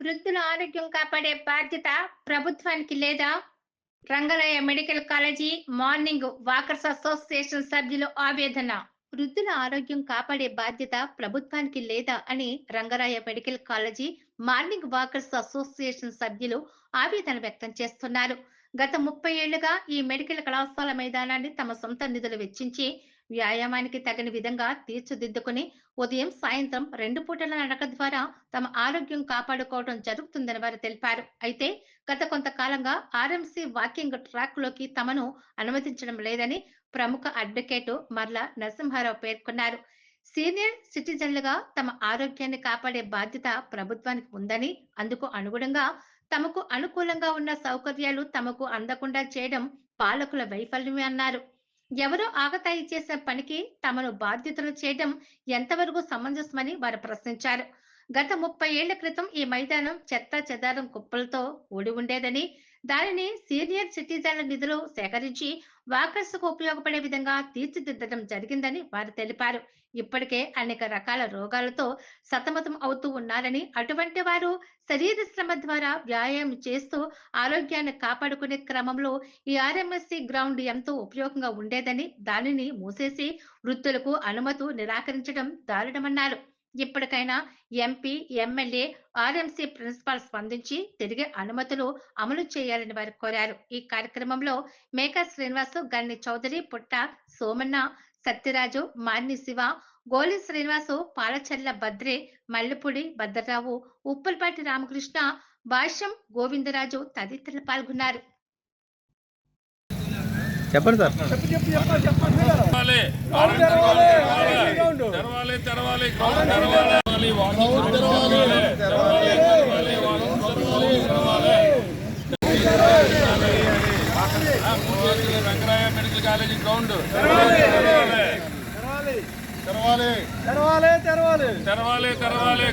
వృద్ధుల ఆరోగ్యం కాపాడే బాధ్యత ప్రభుత్వానికి లేదా? Rangalayya medical college morning walkers association సభ్యులు ఆవేదన. వృద్ధుల ఆరోగ్యం కాపాడే బాధ్యత ప్రభుత్వానికి లేదా అని Rangaraya medical college morning walkers association సభ్యులు ఆవేదన వ్యక్తం చేస్తున్నారు. గత ముప్పై ఏళ్ళుగా ఈ మెడికల్ కళాశాల మైదానాన్ని తమ సొంత నిధులు వెచ్చించి వ్యాయామానికి తగిన విధంగా తీర్చిదిద్దుకుని ఉదయం సాయంత్రం రెండు పూటల నడక ద్వారా తమ ఆరోగ్యం కాపాడుకోవడం జరుగుతుందని వారు తెలిపారు. అయితే గత కొంతకాలంగా ఆర్ఎంసీ వాకింగ్ ట్రాక్లోకి తమను అనుమతించడం లేదని ప్రముఖ అడ్వకేట్ మర్ల నరసింహారావు పేర్కొన్నారు. సీనియర్ సిటిజన్లుగా తమ ఆరోగ్యాన్ని కాపాడే బాధ్యత ప్రభుత్వానికి ఉందని అందుకు అనుగుణంగా తమకు అనుకూలంగా ఉన్న సౌకర్యాలు తమకు అందకుండా చేయడం పాలకుల వైఫల్యమే అన్నారు. ఎవరో ఆగతాయి చేసిన పనికి తమను బాధ్యతలు చేయడం ఎంతవరకు సమంజసమని వారు ప్రశ్నించారు. గత ముప్పై ఏళ్ళ క్రితం ఈ మైదానం చెత్త చెదారం కుప్పలతో ఊడి ఉండేదని దానిని సీనియర్ సిటిజన్ల నిధులు సేకరించి వాకర్స్కు ఉపయోగపడే విధంగా తీర్చిదిద్దడం జరిగిందని వారు తెలిపారు. ఇప్పటికే అనేక రకాల రోగాలతో సతమతం అవుతూ ఉన్నారని అటువంటి వారు శరీర శ్రమ ద్వారా వ్యాయామం చేస్తూ ఆరోగ్యాన్ని కాపాడుకునే క్రమంలో ఈ ఆర్ఎంఎస్సి గ్రౌండ్ ఎంతో ఉపయోగంగా ఉండేదని దానిని మూసేసి వృద్ధులకు అనుమతు నిరాకరించడం దారుణమన్నారు. ఇప్పటికైనా ఎంపీ ఎమ్మెల్యే ఆర్ఎంసీ ప్రిన్సిపాల్ స్పందించి తిరిగి అనుమతులు అమలు చేయాలని వారు కోరారు ఈ కార్యక్రమంలో మేకా శ్రీనివాసు గన్ని చౌదరి పుట్ట సోమన్న సత్యరాజు మాన్ని శివ గోలి శ్రీనివాసు పాలచర్ల భద్రే మల్లెపూడి భద్రరావు ఉప్పల్పాటి రామకృష్ణ భాష్యం గోవిందరాజు తదితరులు పాల్గొన్నారు చెప్పండి సార్ తెరవాలి తెరవాలి. తెరవాలి మెడికల్ కాలేజీ గ్రౌండ్ తెరవాలి తెరవాలి తెరవాలి తెరవాలి తెరవాలి